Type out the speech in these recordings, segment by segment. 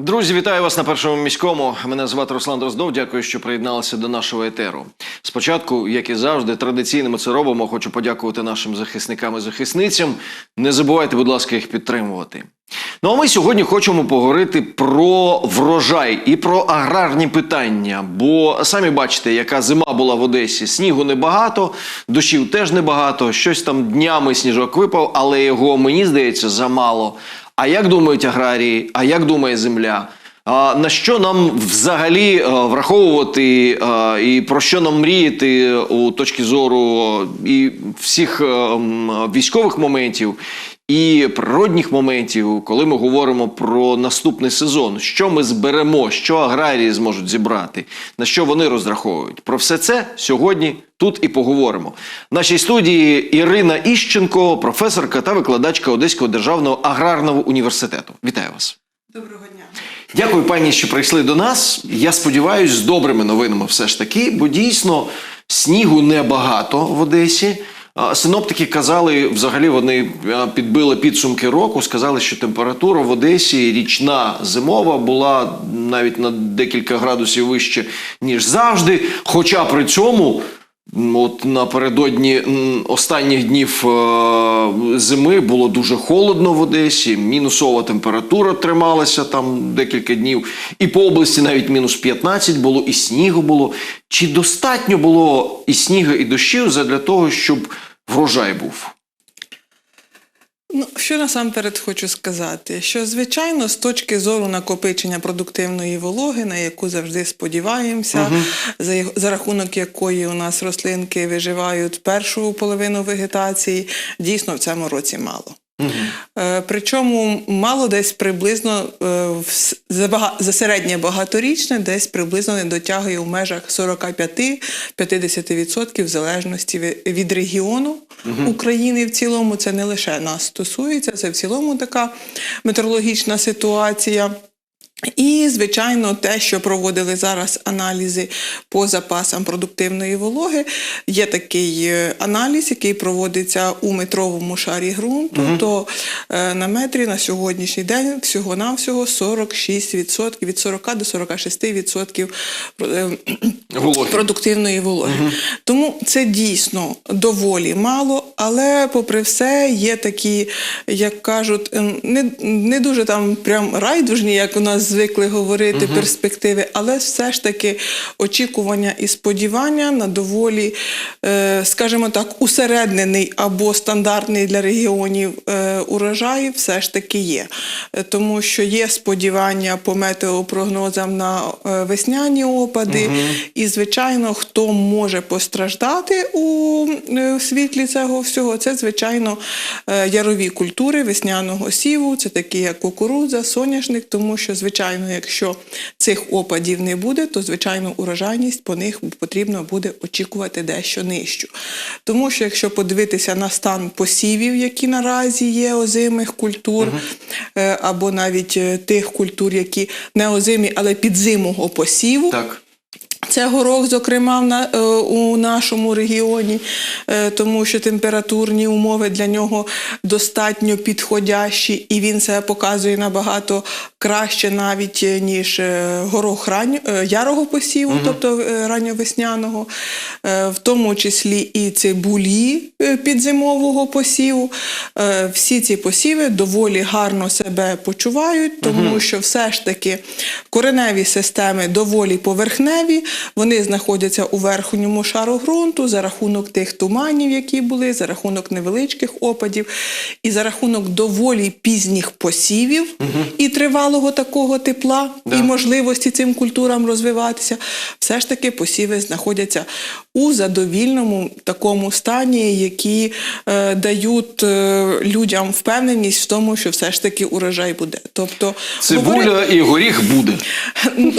Друзі, вітаю вас на першому міському. Мене звати Руслан Дроздов. Дякую, що приєдналися до нашого етеру. Спочатку, як і завжди, традиційно ми це робимо. Хочу подякувати нашим захисникам і захисницям. Не забувайте, будь ласка, їх підтримувати. Ну а ми сьогодні хочемо поговорити про врожай і про аграрні питання. Бо самі бачите, яка зима була в Одесі. Снігу небагато, дощів теж небагато. Щось там днями сніжок випав, але його мені здається замало. А як думають аграрії? А як думає земля? А на що нам взагалі е, враховувати е, і про що нам мріяти у точки зору і всіх е, військових моментів, і природних моментів, коли ми говоримо про наступний сезон? Що ми зберемо, що аграрії зможуть зібрати, на що вони розраховують? Про все це сьогодні тут і поговоримо. В нашій студії Ірина Іщенко, професорка та викладачка Одеського державного аграрного університету. Вітаю вас. Доброго дня. Дякую, пані, що прийшли до нас. Я сподіваюся, з добрими новинами все ж таки, бо дійсно снігу небагато в Одесі. Синоптики казали, взагалі вони підбили підсумки року, сказали, що температура в Одесі річна зимова була навіть на декілька градусів вище, ніж завжди. Хоча при цьому От напередодні останніх днів е, зими було дуже холодно в Одесі, мінусова температура трималася там декілька днів, і по області навіть мінус 15 було, і снігу було. Чи достатньо було і снігу, і дощів для того, щоб врожай був? Ну, що насамперед хочу сказати, що звичайно, з точки зору накопичення продуктивної вологи, на яку завжди сподіваємося, за, за рахунок якої у нас рослинки виживають першу половину вегетації, дійсно в цьому році мало. Е, Причому мало десь приблизно е, за, середнє багаторічне, десь приблизно не дотягує в межах 45-50% в залежності від регіону України в цілому. Це не лише нас стосується, це в цілому така метеорологічна ситуація. І, звичайно, те, що проводили зараз аналізи по запасам продуктивної вологи, є такий е, аналіз, який проводиться у метровому шарі ґрунту. То е, на метрі на сьогоднішній день всього-навсього 46%, від 40 до 46% е, Вологи. продуктивної вологи. Тому це дійсно доволі мало, але попри все є такі, як кажуть, ем, не, не дуже там прям райдужні, як у нас звикли говорити, перспективи, але все ж таки очікування і сподівання на доволі, е, скажімо так, усереднений або стандартний для регіонів е, урожай все ж таки є. Е, Тому що є сподівання по метеопрогнозам на весняні опади, і, звичайно, хто може постраждати у світлі цього всього, це, звичайно, ярові культури весняного сіву, це такі як кукурудза, соняшник, тому що, звичайно, якщо цих опадів не буде, то, звичайно, урожайність по них потрібно буде очікувати дещо нижчу. Тому що, якщо подивитися на стан посівів, які наразі є озимих культур, е, або навіть е, тих культур, які не озимі, але підзимого посіву, Так. Це горох, зокрема, е, у нашому регіоні, е, тому що температурні умови для нього достатньо підходящі, і він себе показує набагато краще навіть, е, ніж горох рань, ярого посіву, тобто е, ранньовесняного, в тому числі і цибулі підзимового посіву. Всі ці посіви доволі гарно себе почувають, тому що все ж таки кореневі системи доволі поверхневі, вони знаходяться у верхньому шару ґрунту за рахунок тих туманів, які були, за рахунок невеличких опадів, і за рахунок доволі пізніх посівів і тривалого такого тепла, Да. і можливості цим культурам розвиватися, все ж таки посіви знаходяться у задовільному такому стані, які е, дають е, людям впевненість в тому, що все ж таки урожай буде. Тобто Цибуля і горіх буде.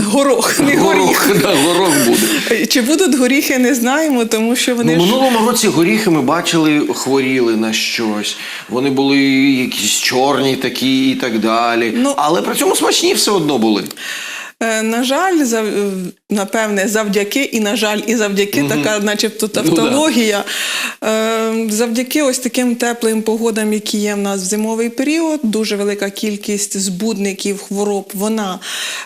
горох, не горіх. Горох, да, горох буде. Чи будуть горіхи, не знаємо, тому що вони Ну, ж минулому році горіхи ми бачили, хворіли на щось. Вони були якісь чорні такі і так далі. Ну, Але при цьому смачні все одно були. Е, На жаль, зав... напевне, завдяки і на жаль, і завдяки така, начебто, Ну, да. тавтологія. Е, Завдяки ось таким теплим погодам, які є в нас в зимовий період, дуже велика кількість збудників хвороб вона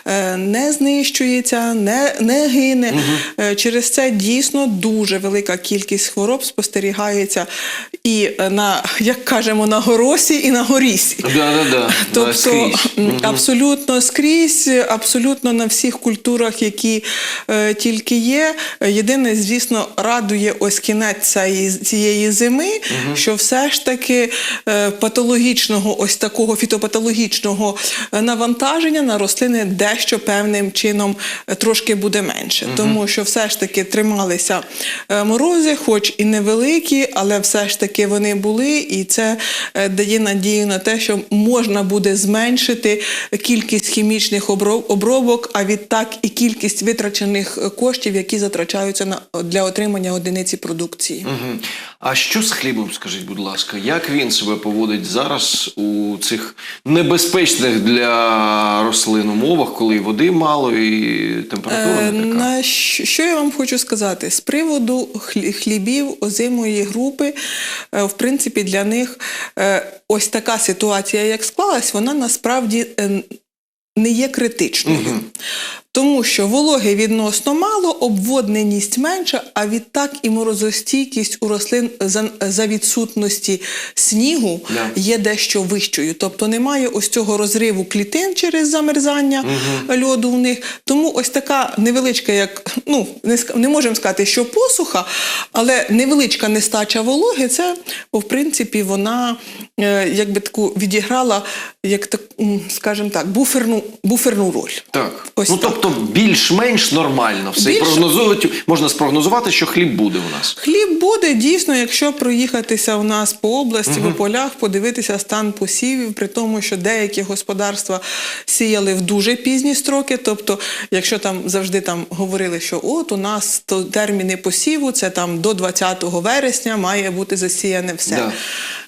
е, не знищується, не, не гине. Е, Через це дійсно дуже велика кількість хвороб спостерігається і на, як кажемо, на горосі, і на горісі. Да, да, да. Тобто Скрізь. абсолютно скрізь, абсолютно на всіх культурах, які е, тільки є. Єдине, звісно, радує ось кінець цієї, цієї зими, що все ж таки е, патологічного, ось такого фітопатологічного е, навантаження на рослини дещо певним чином е, трошки буде менше. Тому що все ж таки трималися е, морози, хоч і невеликі, але все ж таки вони були, і це е, дає надію на те, що можна буде зменшити кількість хімічних обро- обробок, а відтак і кількість витрачених е, коштів, які затрачаються на для отримання одиниці продукції. Мгм. А що з хлібом, скажіть, будь ласка, як він себе поводить зараз у цих небезпечних для рослин умовах, коли і води мало і температура Е, не така? На що що я вам хочу сказати? З приводу хлі- хлібів озимої групи, е, в принципі, для них ось така ситуація, як склалась, вона насправді не є критичною. Тому що вологи відносно мало, обводненість менша, а відтак і морозостійкість у рослин за, за відсутності снігу Да. є дещо вищою. Тобто немає ось цього розриву клітин через замерзання льоду в них. Тому ось така невеличка, як ну не, не можемо сказати, що посуха, але невеличка нестача вологи, це в принципі вона е, якби таку відіграла, як так, скажімо так, буферну, буферну роль. Так. Ось ну так. Тобто більш-менш нормально все. І Більш- прогнозувати можна спрогнозувати, що хліб буде у нас. Хліб буде дійсно, якщо проїхатися у нас по області, по полях, подивитися стан посівів, при тому, що деякі господарства сіяли в дуже пізні строки. Тобто, якщо там завжди там говорили, що от у нас то терміни посіву, це там до 20 вересня має бути засіяне все. Да.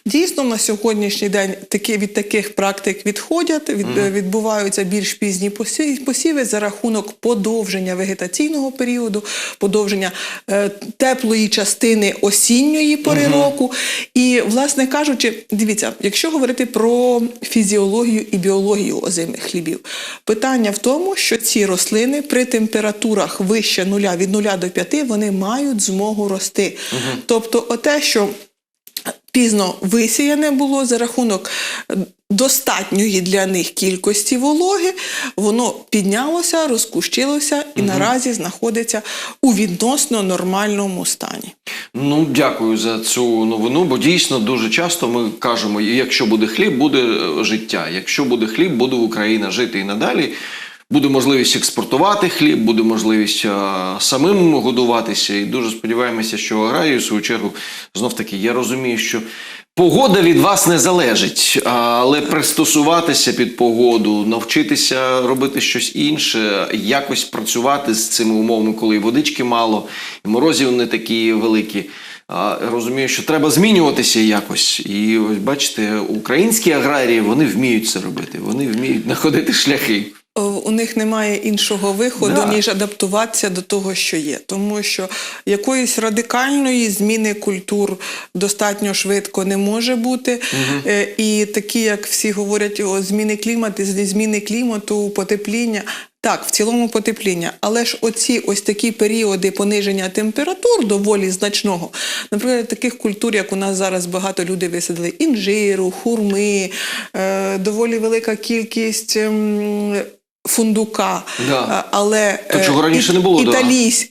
Дійсно, на сьогоднішній день такі, від таких практик відходять, від, відбуваються більш пізні посі- посіви за рахунок подовження вегетаційного періоду, подовження е, теплої частини осінньої пори року. І, власне кажучи, дивіться, якщо говорити про фізіологію і біологію озимих хлібів, питання в тому, що ці рослини при температурах вище нуля від нуля до 5, вони мають змогу рости. Тобто, оте, що пізно висіяне було за рахунок е, достатньої для них кількості вологи, воно піднялося, розкущилося і наразі знаходиться у відносно нормальному стані. Ну, дякую за цю новину, бо дійсно дуже часто ми кажемо: якщо буде хліб, буде е, життя. Якщо буде хліб, буде Україна жити і надалі. Буде можливість експортувати хліб, буде можливість а, самим годуватися. І дуже сподіваємося, що аграрії, в свою чергу, знов таки, я розумію, що погода від вас не залежить, але пристосуватися під погоду, навчитися робити щось інше, якось працювати з цими умовами, коли і водички мало, і морозів не такі великі. А, розумію, що треба змінюватися якось. І ось бачите, українські аграрії вони вміють це робити, вони вміють знаходити шляхи. О, У них немає іншого виходу, Да. ніж адаптуватися до того, що є. Тому що якоїсь радикальної зміни культур достатньо швидко не може бути. Е, І такі, як всі говорять, о, зміни клімату, зміни клімату, потепління. Так, в цілому потепління, але ж оці ось такі періоди пониження температур доволі значного. Наприклад, таких культур, як у нас зараз багато людей висадили інжиру, хурми, е, доволі велика кількість. ем, Фундука, Да. Але То, чого е, раніше іт- не було, да.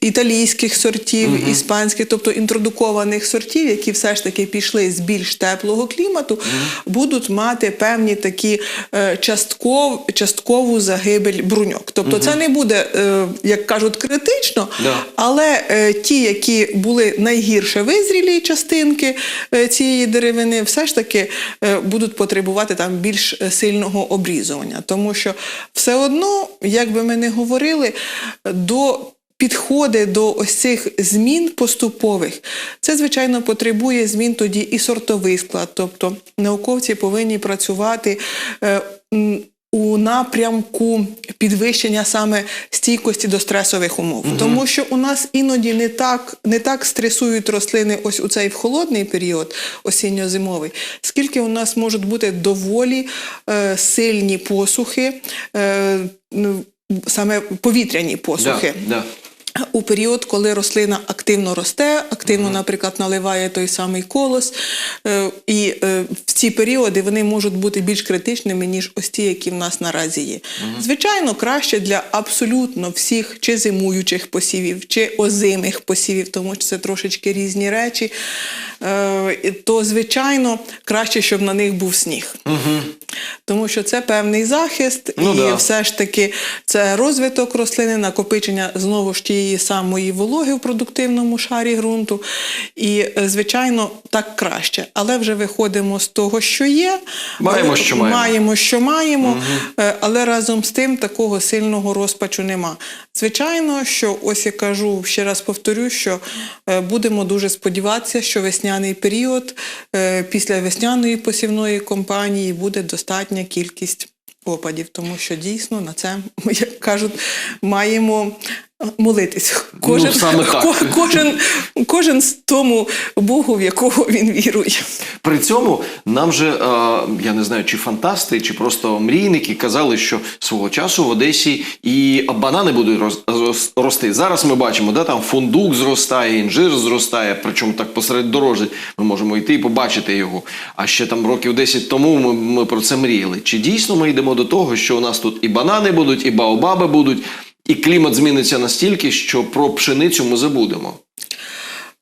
італійських сортів, іспанських, тобто інтродукованих сортів, які все ж таки пішли з більш теплого клімату, будуть мати певні такі е, частков, часткову загибель бруньок. Тобто це не буде, е, як кажуть, критично, Да. але е, ті, які були найгірше визрілі частинки е, цієї деревини, все ж таки е, будуть потребувати там більш е, сильного обрізування. Тому що все одно, як би ми не говорили, до Підходи до ось цих змін поступових, це звичайно потребує змін тоді і сортовий склад. Тобто науковці повинні працювати е, у напрямку підвищення саме стійкості до стресових умов. Тому що у нас іноді не так, не так стресують рослини ось у цей в холодний період, осінньо-зимовий, скільки у нас можуть бути доволі е, сильні посухи, е, саме повітряні посухи. Да, да. У період, коли рослина активно росте, активно, наприклад, наливає той самий колос, е, і е, в ці періоди вони можуть бути більш критичними, ніж ось ті, які в нас наразі є. Звичайно, краще для абсолютно всіх чи зимуючих посівів, чи озимих посівів, тому що це трошечки різні речі, е, то, звичайно, краще, щоб на них був сніг. Тому що це певний захист, Ну і да. все ж таки це розвиток рослини, накопичення знову ж тієї самої вологи в продуктивному шарі ґрунту. І, е, звичайно, так краще. Але вже виходимо з того, що є. Маємо, Але- що маємо. маємо, що маємо, е, але разом з тим такого сильного розпачу нема. Звичайно, що ось я кажу, ще раз повторю, що е, будемо дуже сподіватися, що весняний період е, після весняної посівної кампанії буде достатня кількість опадів, тому що дійсно на це, як кажуть, маємо молитись. Кожен, Ну, саме так. ко- кожен, кожен з тому Богу, в якого він вірує. При цьому нам же, е, я не знаю, чи фантасти, чи просто мрійники казали, що свого часу в Одесі і банани будуть рос- рос- рости. Зараз ми бачимо, да, там фундук зростає, інжир зростає, причому так посеред дорожі ми можемо йти і побачити його. А ще там років 10 тому ми, ми про це мріяли. Чи дійсно ми йдемо до того, що у нас тут і банани будуть, і баобаби будуть, і клімат зміниться настільки, що про пшеницю ми забудемо?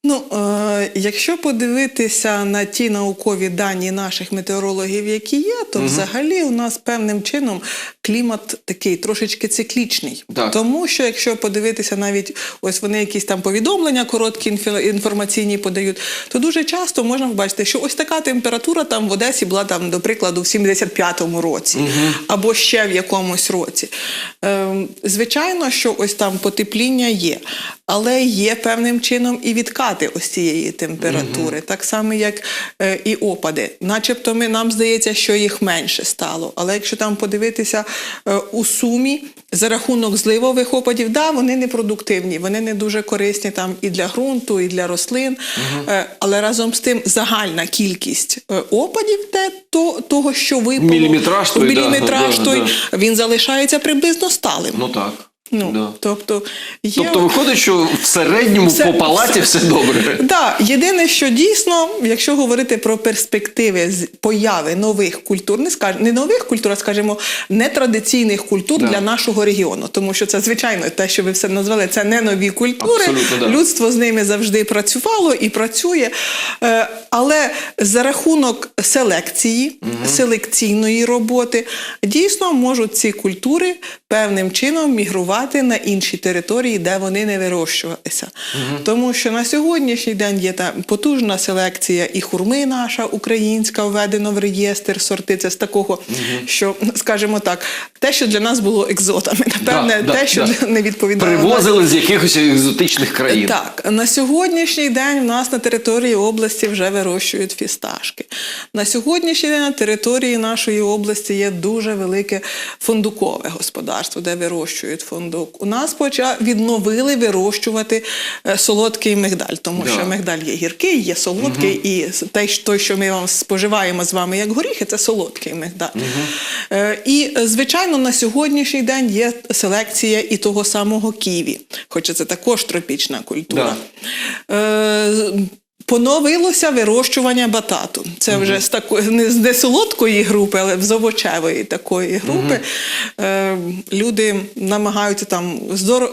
Ну, е, якщо подивитися на ті наукові дані наших метеорологів, які є, то взагалі у нас певним чином клімат такий трошечки циклічний. Так. Тому що якщо подивитися навіть ось вони якісь там повідомлення короткі інформаційні подають, то дуже часто можна побачити, що ось така температура там в Одесі була там, до прикладу, в 75-му році або ще в якомусь році. Ем, звичайно, що ось там потепління є, але є певним чином і відкати ось цієї температури, так само як е, і опади. Начебто ми, нам здається, що їх менше стало. Але якщо там подивитися у сумі за рахунок зливових опадів, да, вони не продуктивні, вони не дуже корисні там і для ґрунту, і для рослин. Угу. але разом з тим загальна кількість е, опадів те, то, того, що випало, Міліметраж той, да, міліметраж да, той, да. він залишається приблизно сталим. Ну так. Ну, да. тобто, є... Тобто виходить, що в середньому Все- по палаті все добре. Да, єдине, що дійсно, якщо говорити про перспективи появи нових культур, не скаж, не нових культур, а скажімо, нетрадиційних культур Да. для нашого регіону, тому що це звичайно те, що ви все назвали, це не нові культури. Да. Людство з ними завжди працювало і працює. Е, Але за рахунок селекції, селекційної роботи, дійсно можуть ці культури певним чином мігрувати на інші території, де вони не вирощувалися. Тому що на сьогоднішній день є там потужна селекція і хурми наша українська введено в реєстр сорти. Це з такого, що, скажімо так, те, що для нас було екзотами, напевне, Да, да, те, що да. не відповідало. Привозили з якихось екзотичних країн. Так, на сьогоднішній день в нас на території області вже вирощують фісташки. На сьогоднішній день на території нашої області є дуже велике фундукове господарство, де вирощують фундук. У нас поча відновили вирощувати е, солодкий мигдаль, тому Да. що мигдаль є гіркий, є солодкий, і те, що- той, що ми вам споживаємо з вами як горіхи, це солодкий мигдаль. Е, І, е, звичайно, на сьогоднішній день є селекція і того самого ківі, хоча це також тропічна культура. З- Поновилося вирощування батату. Це вже з такої не з не солодкої групи, але з овочевої такої групи. Е, люди намагаються там здор...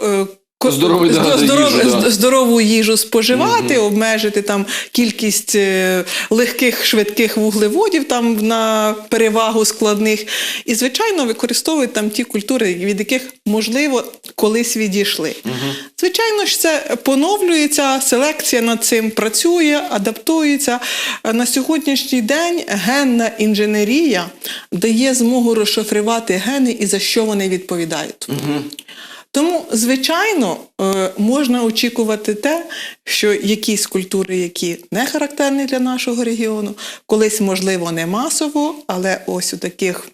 Здоровий, здоров- їжу, да. здорову їжу споживати, обмежити там кількість е, легких швидких вуглеводів там на перевагу складних. І, звичайно, використовують там ті культури, від яких можливо колись відійшли. Звичайно ж, це поновлюється, селекція над цим працює, адаптується. На сьогоднішній день генна інженерія дає змогу розшифрувати гени і за що вони відповідають. Тому, звичайно, е, можна очікувати те, що якісь культури, які не характерні для нашого регіону, колись, можливо, не масово, але ось у таких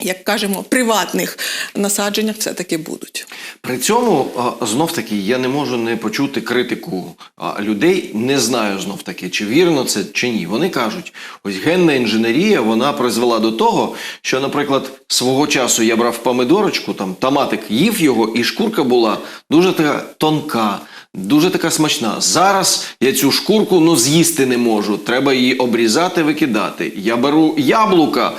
як кажемо, приватних насадженнях все-таки будуть. При цьому знов таки я не можу не почути критику людей. Не знаю знов таки, чи вірно це чи ні. Вони кажуть, ось генна інженерія вона призвела до того, що, наприклад, свого часу я брав помидорочку, там томатик їв його, і шкурка була дуже така тонка. Дуже така смачна. Зараз я цю шкурку ну з'їсти не можу. Треба її обрізати, викидати. Я беру яблука.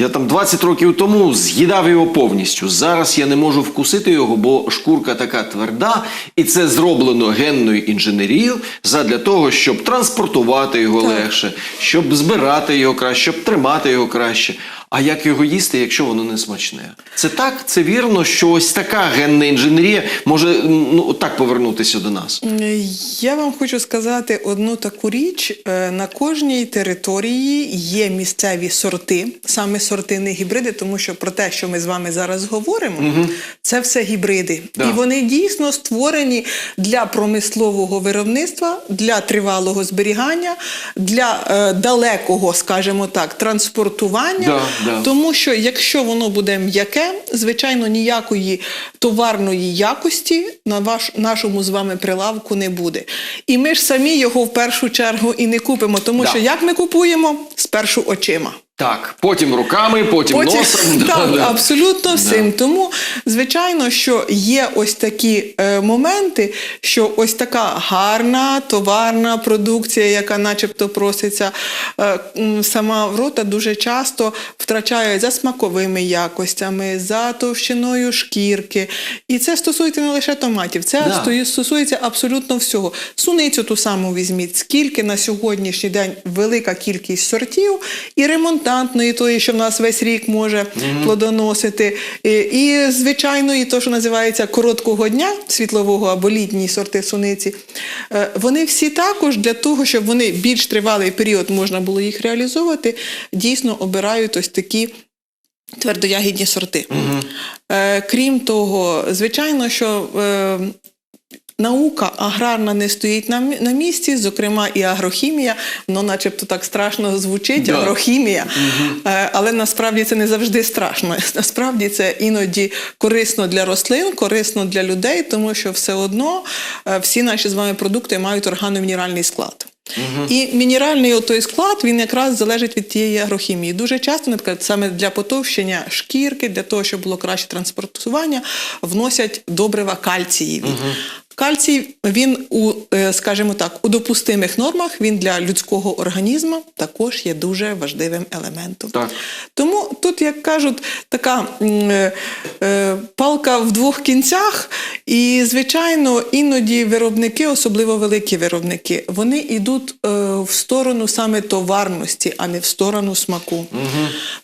Я там 20 років тому з'їдав його повністю. Зараз я не можу вкусити його, бо шкурка така тверда, і це зроблено генною інженерією задля того, щоб транспортувати його Так. легше, щоб збирати його краще, щоб тримати його краще. А як його їсти, якщо воно не смачне? Це так, це вірно, що ось така генна інженерія може ну так повернутися до нас. Я вам хочу сказати одну таку річ: Е, на кожній території є місцеві сорти, саме сорти не гібриди, тому що про те, що ми з вами зараз говоримо, це все гібриди, Да. і вони дійсно створені для промислового виробництва, для тривалого зберігання, для е, далекого, скажімо так, транспортування. Да, да. Тому що якщо воно буде м'яке, звичайно, ніякої товарної якості на ваш, нашому з вами прилавку не буде. І ми ж самі його в першу чергу і не купимо, тому Да. що як ми купуємо? Спершу очима. Так, потім руками, потім, Потім, носом. Так, да. абсолютно всім. Тому, звичайно, що є ось такі е, моменти, що ось така гарна товарна продукція, яка начебто проситься е, сама в рота, дуже часто втрачає за смаковими якостями, за товщиною шкірки. І це стосується не лише томатів, це Да. стосується абсолютно всього. Суницю ту саму візьміть, скільки на сьогоднішній день велика кількість сортів і ремонтантної, тої, що в нас весь рік може плодоносити, і, і звичайної, то, що називається короткого дня світлового або літні сорти суниці. Е, Вони всі також для того, щоб вони більш тривалий період можна було їх реалізовувати, дійсно обирають ось такі. Твердоягідні сорти. Е, крім того, звичайно, що е, наука аграрна не стоїть на, на місці, зокрема і агрохімія, воно начебто так страшно звучить, Да. агрохімія. Е, але насправді це не завжди страшно. Насправді це іноді корисно для рослин, корисно для людей, тому що все одно е, всі наші з вами продукти мають органомінеральний склад. І мінеральний той склад він якраз залежить від тієї агрохімії. Дуже часто, наприклад, саме для потовщення шкірки, для того, щоб було краще транспортування, вносять добрива кальцієві. Кальцій він у, е, скажімо так, у допустимих нормах він для людського організму також є дуже важливим елементом. Так. Тому тут, як кажуть, така е, е, палка в двох кінцях, і, звичайно, іноді виробники, особливо великі виробники, вони йдуть е, в сторону саме товарності, а не в сторону смаку.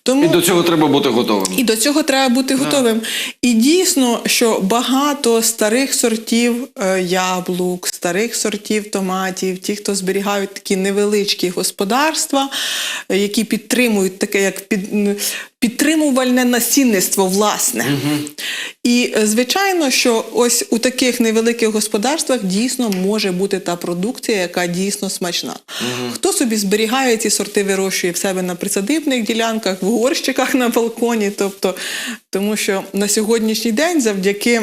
Тому... І до цього треба бути готовим. І до цього треба бути готовим. І дійсно, що багато старих сортів яблук, старих сортів томатів, ті, хто зберігають такі невеличкі господарства, е, які підтримують таке як під, підтримувальне насінництво, власне. І е, звичайно, що ось у таких невеликих господарствах дійсно може бути та продукція, яка дійсно смачна. Хто собі зберігає ці сорти, вирощує в себе на присадибних ділянках, в горщиках на балконі. Тобто, тому що на сьогоднішній день завдяки.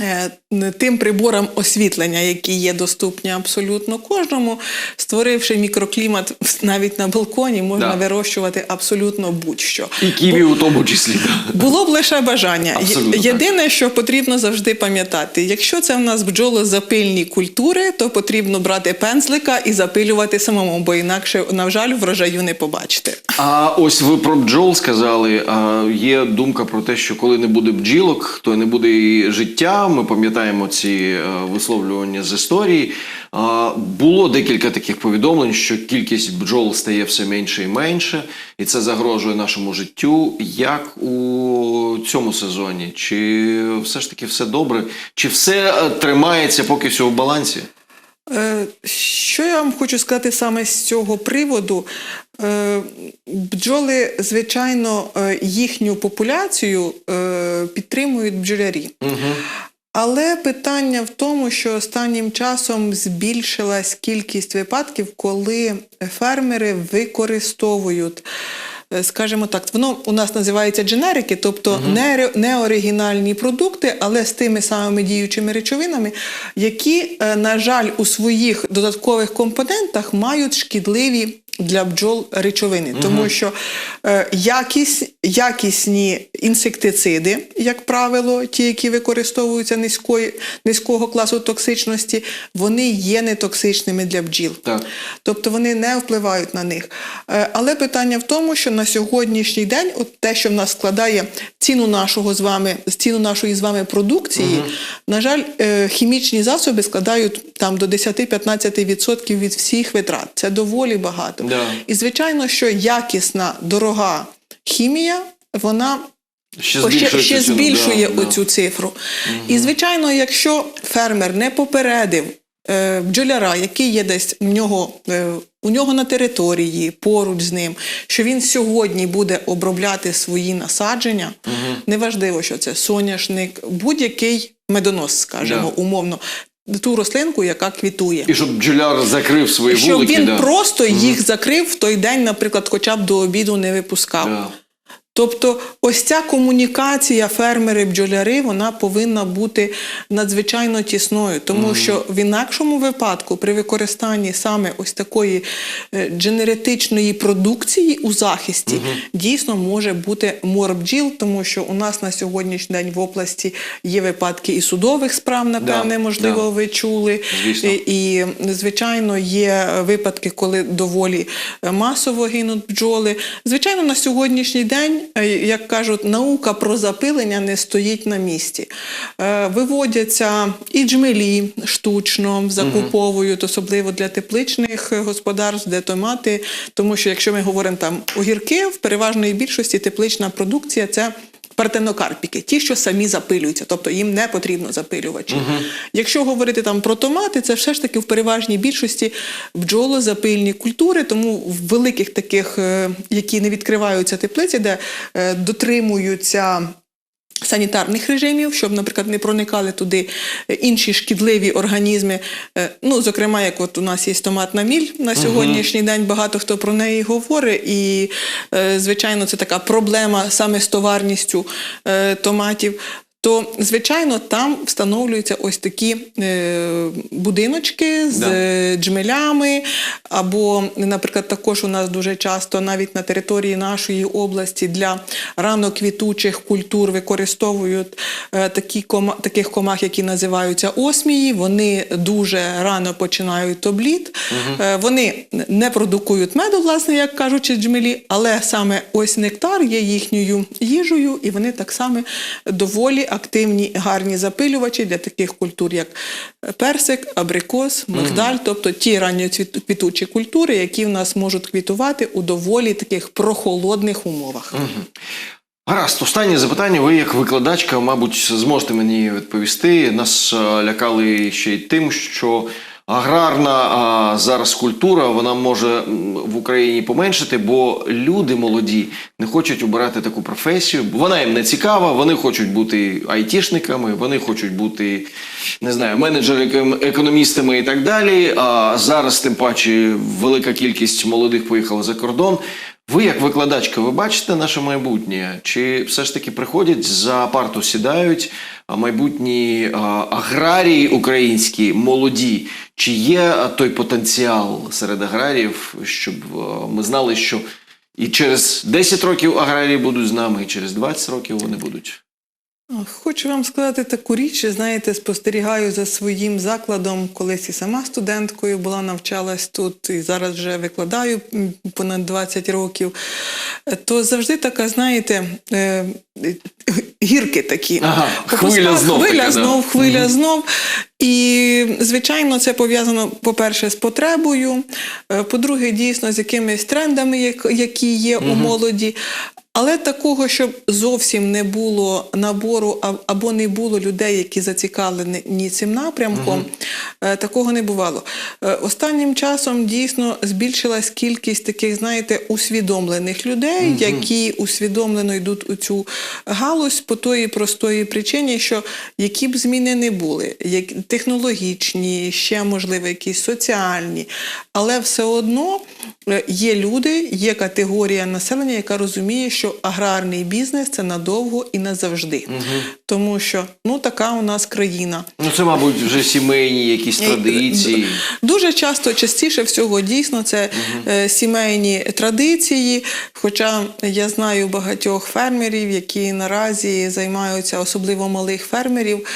Е, Тим приборам освітлення, які є доступні абсолютно кожному, створивши мікроклімат навіть на балконі, можна Да. вирощувати абсолютно будь-що. І ківі у тому числі. да. Було б лише бажання. Абсолютно Є- так. Єдине, що потрібно завжди пам'ятати, якщо це в нас бджолозапильні культури, то потрібно брати пензлика і запилювати самому, бо інакше, на жаль, врожаю не побачите. А ось ви про бджол сказали. А є думка про те, що коли не буде бджілок, то не буде і життя. Ми пам'ятаємо ці е, висловлювання з історії. Було декілька таких повідомлень, що кількість бджол стає все менше і менше, і це загрожує нашому життю. Як у цьому сезоні? Чи все ж таки все добре? Чи все е, тримається поки все в балансі? Е, Що я вам хочу сказати саме з цього приводу? Е, Бджоли, звичайно, е, їхню популяцію е, підтримують бджолярі. Але питання в тому, що останнім часом збільшилась кількість випадків, коли фермери використовують е, скажімо так, воно у нас називається дженерики, тобто не, ре- не продукти, але з тими самими діючими речовинами, які, е, на жаль, у своїх додаткових компонентах мають шкідливі для бджол речовини, тому що е, якість, якісні інсектициди, як правило, ті, які використовуються низької, низького класу токсичності, вони є нетоксичними для бджіл. Так. Тобто вони не впливають на них. Е, Але питання в тому, що на сьогоднішній день, от те, що в нас складає ціну нашого з вами, ціну нашої з вами продукції, на жаль, е, хімічні засоби складають там до 10-15% від всіх витрат. Це доволі багато. Да. І звичайно, що якісна, дорога хімія, вона Ще ще, збільшує ще цю збільшує да, да. оцю цифру. І, звичайно, якщо фермер не попередив е, бджоляра, який є десь в нього, е, у нього на території, поруч з ним, що він сьогодні буде обробляти свої насадження, неважливо, що це соняшник, будь-який медонос, скажімо, Да. умовно, ту рослинку, яка квітує. І щоб бджоляр закрив свої Щоб вулики. він да. просто їх закрив в той день, наприклад, хоча б до обіду не випускав. Да. Тобто, ось ця комунікація фермери-бджоляри вона повинна бути надзвичайно тісною, тому що в інакшому випадку, при використанні саме ось такої е, дженеретичної продукції у захисті, дійсно може бути мор бджіл, тому що у нас на сьогоднішній день в області є випадки і судових справ, напевне, Да, можливо, да. ви чули. Звісно. І, звичайно, є випадки, коли доволі е, масово гинуть бджоли. Звичайно, на сьогоднішній день, як кажуть, наука про запилення не стоїть на місці. Е, Виводяться і джмелі штучно закуповують, особливо для тепличних господарств, де томати. Тому що якщо ми говоримо там огірки, в переважної більшості теплична продукція це. Партенокарпіки, ті, що самі запилюються, тобто їм не потрібно запилювачі. Якщо говорити там про томати, це все ж таки в переважній більшості бджолозапильні культури, тому в великих таких, е, які не відкриваються теплиці, де е, дотримуються. Санітарних режимів, щоб, наприклад, не проникали туди е, інші шкідливі організми. Е, Ну, зокрема, як от у нас є томатна міль на сьогоднішній день, багато хто про неї говорить, і, е, звичайно, це така проблема саме з товарністю томатів. То, звичайно, там встановлюються ось такі е, будиночки з Да. е, джмелями, або, наприклад, також у нас дуже часто навіть на території нашої області для раноквітучих культур використовують е, такі кома, таких комах, які називаються осмії. Вони дуже рано починають обліт. Е, вони не продукують меду, власне, як кажучи, джмелі, але саме ось нектар є їхньою їжею, і вони так само доволі активні, гарні запилювачі для таких культур, як персик, абрикос, мигдаль, тобто ті ранньоквітучі культури, які в нас можуть квітувати у доволі таких прохолодних умовах. Гаразд, останнє запитання. Ви, як викладачка, мабуть, зможете мені відповісти. Нас е, лякали ще й тим, що аграрна а, зараз культура вона може в Україні поменшити, бо люди молоді не хочуть обирати таку професію. Вона їм не цікава. Вони хочуть бути айтішниками, вони хочуть бути не знаю, менеджерами, економістами і так далі. А зараз, тим паче, велика кількість молодих поїхала за кордон. Ви, як викладачка, ви бачите наше майбутнє? Чи все ж таки приходять за парту сідають майбутні аграрії українські молоді? Чи є той потенціал серед аграріїв, щоб ми знали, що і через 10 років аграрії будуть з нами, і через 20 років вони будуть? Хочу вам сказати таку річ, знаєте, спостерігаю за своїм закладом, колись і сама студенткою була, навчалась тут, і зараз вже викладаю понад 20 років. То завжди така, знаєте, е, гірки такі. Ага, Попускав- хвиля знов Хвиля така, да. знов, хвиля знов. І, звичайно, це пов'язано, по-перше, з потребою, е, по-друге, дійсно, з якимись трендами, які є у молоді. Але такого, щоб зовсім не було набору або не було людей, які зацікавлені цим напрямком, е, такого не бувало. Е, Останнім часом дійсно збільшилась кількість таких, знаєте, усвідомлених людей, які усвідомлено йдуть у цю галузь по тої простої причині, що які б зміни не були, як технологічні, ще можливо, якісь соціальні, але все одно е, є люди, є категорія населення, яка розуміє, що аграрний бізнес це надовго і назавжди. Тому що ну така у нас країна. Ну, це, мабуть, вже сімейні якісь Е, традиції. Дуже часто, частіше всього, дійсно, це е, сімейні традиції. Хоча я знаю багатьох фермерів, які наразі займаються, особливо малих фермерів,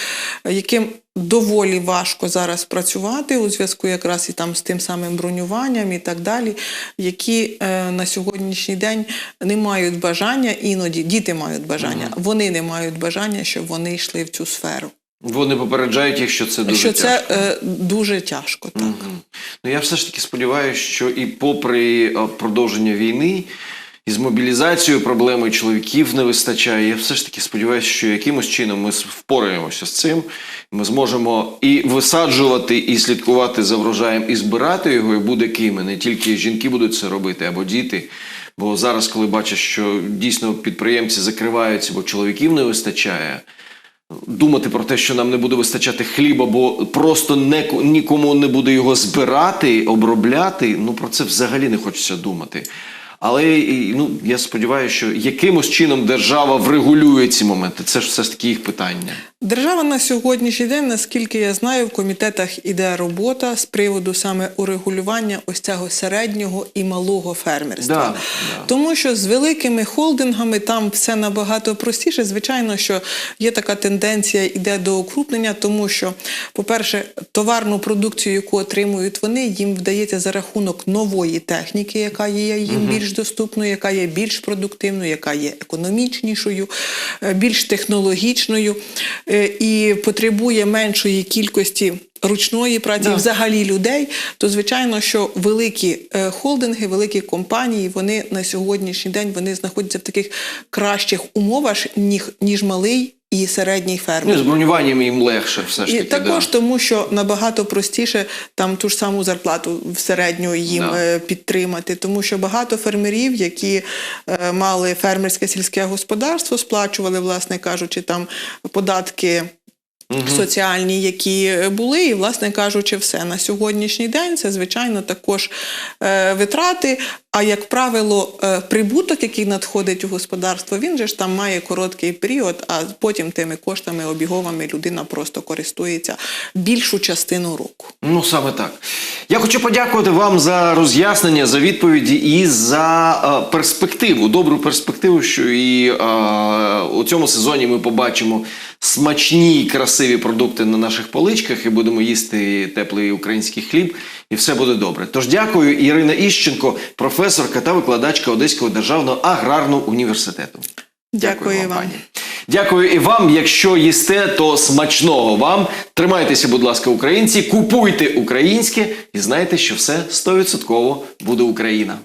яким доволі важко зараз працювати у зв'язку якраз і там з тим самим бронюванням і так далі, які е, на сьогоднішній день не мають бажання, іноді діти мають бажання, вони не мають бажання, щоб вони йшли в цю сферу. Вони попереджають їх, що це дуже що тяжко. це е, дуже тяжко, так. Мгм. Ну я все ж таки сподіваюся, що і попри е, продовження війни, і з мобілізацією проблеми чоловіків не вистачає. Я все ж таки сподіваюся, що якимось чином ми впораємося з цим. Ми зможемо і висаджувати, і слідкувати за врожаєм, і збирати його, і буде ким. Не тільки жінки будуть це робити, або діти. Бо зараз, коли бачать, що дійсно підприємці закриваються, бо чоловіків не вистачає думати про те, що нам не буде вистачати хліба, бо просто не, нікому не буде його збирати, обробляти. Ну про це взагалі не хочеться думати. Але ну, я сподіваюся, що якимось чином держава врегулює ці моменти. Це ж все ж таки їх питання. Держава на сьогоднішній день, наскільки я знаю, в комітетах іде робота з приводу саме урегулювання ось цього середнього і малого фермерства. Да, да. Тому що з великими холдингами там все набагато простіше. Звичайно, що є така тенденція йде до укрупнення, тому що, по-перше, товарну продукцію, яку отримують вони, їм вдається за рахунок нової техніки, яка є їм більш доступною, яка є більш продуктивною, яка є економічнішою, е, більш технологічною і потребує меншої кількості. Ручної праці Да. взагалі людей, то звичайно, що великі е, холдинги, великі компанії, вони на сьогоднішній день вони знаходяться в таких кращих умовах, ніж, ніж малий і середній фермер. Ну, з бронюванням їм легше, все ж І також да. тому, що набагато простіше там ту ж саму зарплату в середню їм Да. е, підтримати, тому що багато фермерів, які е, мали фермерське сільське господарство, сплачували, власне кажучи, там податки. Соціальні, які були, і, власне кажучи, все на сьогоднішній день це звичайно також е, витрати. А як правило, е, прибуток, який надходить у господарство, він же ж там має короткий період, а потім тими коштами обіговими людина просто користується більшу частину року. Ну, саме так. Я хочу подякувати вам за роз'яснення, за відповіді і за е, перспективу, добру перспективу, що і е, у цьому сезоні ми побачимо смачні красиві продукти на наших поличках і будемо їсти теплий український хліб, і все буде добре. Тож дякую, Ірина Іщенко, професорка та викладачка Одеського державного аграрного університету. Дякую, вам. Дякую і вам. Якщо їсте, то смачного вам. Тримайтеся, будь ласка, українці, купуйте українське і знайте, що все 100% буде Україна.